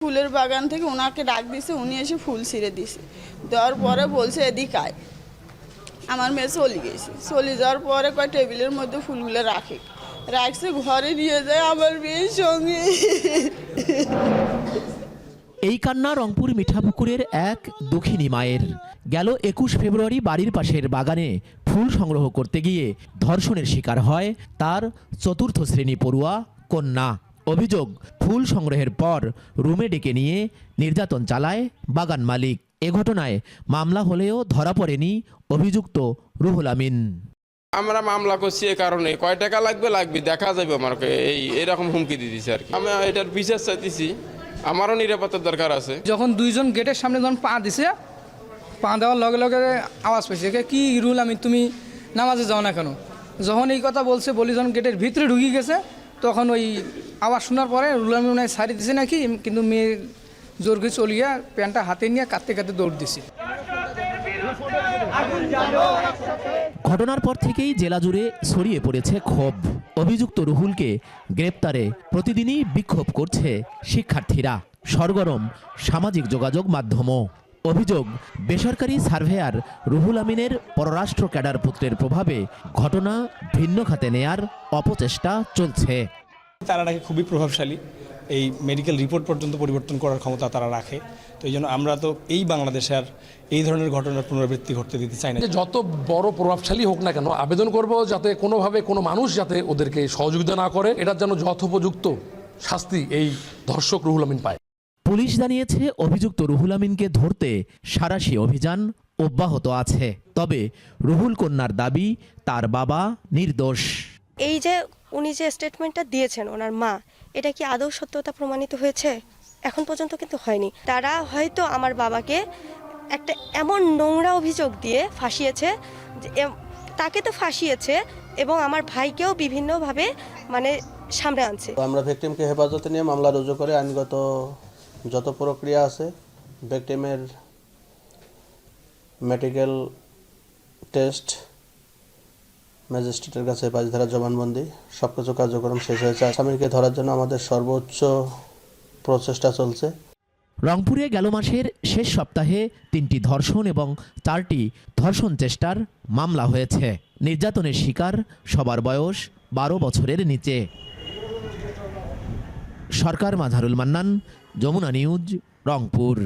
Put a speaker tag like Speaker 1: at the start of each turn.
Speaker 1: ফুলের বাগান থেকে ওনাকে ডাক দিছে, উনি এসে ফুল ছিঁড়ে দিছে। দেওয়ার পরে বলছে, এদিক আয়। আমার মেয়ে চলে গেছে। চলে যাওয়ার পরে কয়, টেবিলের মধ্যে ফুলগুলো রাখে। রাখছে, ঘরে নিয়ে যায় আমার মেয়ের সঙ্গে।
Speaker 2: এই কান্না রংপুর মিঠাপুকুরের এক দক্ষিণী মায়ের। গেল একুশ ফেব্রুয়ারি বাড়ির পাশের বাগানে ফুল সংগ্রহ করতে গিয়ে ধর্ষণের শিকার হয় তার চতুর্থ শ্রেণি পড়ুয়া কন্যা। অভিযোগ ফুল সংগ্রহের পর রুমে ডেকে নিয়ে নির্যাতন চালায় বাগান মালিক। এ ঘটনায় মামলা হলেও ধরা পড়েনি অভিযুক্ত রুহুল আমিন।
Speaker 3: আমরা মামলা করছি এ কারণে। কয় টাকা লাগবে লাগবে দেখা যাবে আমাকে। এই এরকম হুমকি দিয়ে দিছে আর কি। আমি এটার বিচার চাইতেছি। আমারও নিরাপত্তার দরকার আছে।
Speaker 4: যখন দুইজন গেটের সামনে যখন পা দিছে পা দেওয়ার লগে লগে আওয়াজ পেয়েছে কে কি রুল আমি তুমি নামাজে যাও না কেন? যখন এই কথা বলছে বলি যখন গেটের ভিতরে ঢুকে গেছে তখন ওই আওয়াজ শোনার পরে রুল আমি সারি দিছে নাকি, কিন্তু মেয়ে জোর করে চলিয়া প্যান্টটা হাতে নিয়ে কাঁদতে কাঁদতে দৌড় দিছে।
Speaker 2: ঘটনার পর থেকেই জেলা জুড়ে ছড়িয়ে পড়েছে ক্ষোভ। অভিযুক্ত রুহুলকে গ্রেপ্তারে প্রতিদিনই বিক্ষোভ করছে শিক্ষার্থীরা। সরগরম সামাজিক যোগাযোগ মাধ্যমও। অভিযোগ, বেসরকারি সার্ভেয়ার রুহুল আমিনের পররাষ্ট্র ক্যাডার পুত্রের প্রভাবে ঘটনা ভিন্ন খাতে নেয়ার অপচেষ্টা চলছে।
Speaker 5: তারা নাকি খুবই প্রভাবশালী। এই মেডিকেল রিপোর্ট পর্যন্ত পরিবর্তন করার ক্ষমতা তারা রাখে। তো এই জন্য আমরা তো এই বাংলাদেশে আর এই ধরনের ঘটনার পুনরাবৃত্তি ঘটতে দিতে চাই না।
Speaker 6: যে যত বড় প্রভাবশালী হোক না কেন আবেদন করব যাতে কোনোভাবে কোনো মানুষ যাতে ওদেরকে সহযোগিতা না করে এটার যেন যথোপযুক্ত শাস্তি এই ধর্ষক রুহুল আমিন পায়।
Speaker 2: পুলিশ জানিয়েছে অভিযুক্ত রুহুল আমিনকে ধরতে সারাশি অভিযান অব্যাহত আছে। তবে রুহুল কন্যার দাবি তার বাবা নির্দোষ।
Speaker 7: এই যে উনি যে স্টেটমেন্টটা দিয়েছেন ওনার মা, এটা কি আদৌ সত্যতা প্রমাণিত হয়েছে? এখন পর্যন্ত কিন্তু হয়নি। তারা হয়তো আমার বাবাকে একটা এমন নোংরা অভিযোগ দিয়ে ফাঁসিয়েছে তাকে তো ফাঁসিয়েছে এবং আমার ভাইকেও বিভিন্নভাবে মানে সামনে আনছে।
Speaker 8: আমরা ভিকটিমকে হেফাজতে নিয়ে মামলা রুজু করে আইনগত যত প্রক্রিয়া আছে ভিকটিমের মেডিকেল টেস্ট ম্যাজিস্ট্রেটের কাছে পাঁচ ধারা জবানবন্দি সব কিছু কার্যক্রম শেষ হয়েছে। আসামিকে ধরার জন্য আমাদের সর্বোচ্চ প্রচেষ্টা চলছে।
Speaker 2: রংপুরে গেল মাসের শেষ সপ্তাহে তিনটি ধর্ষণ এবং চারটি ধর্ষণ চেষ্টার মামলা হয়েছে। নির্যাতনের শিকার সবার বয়স বারো বছরের নিচে। সরকার মাঝারুল মান্নান, যমুনা নিউজ, রংপুর।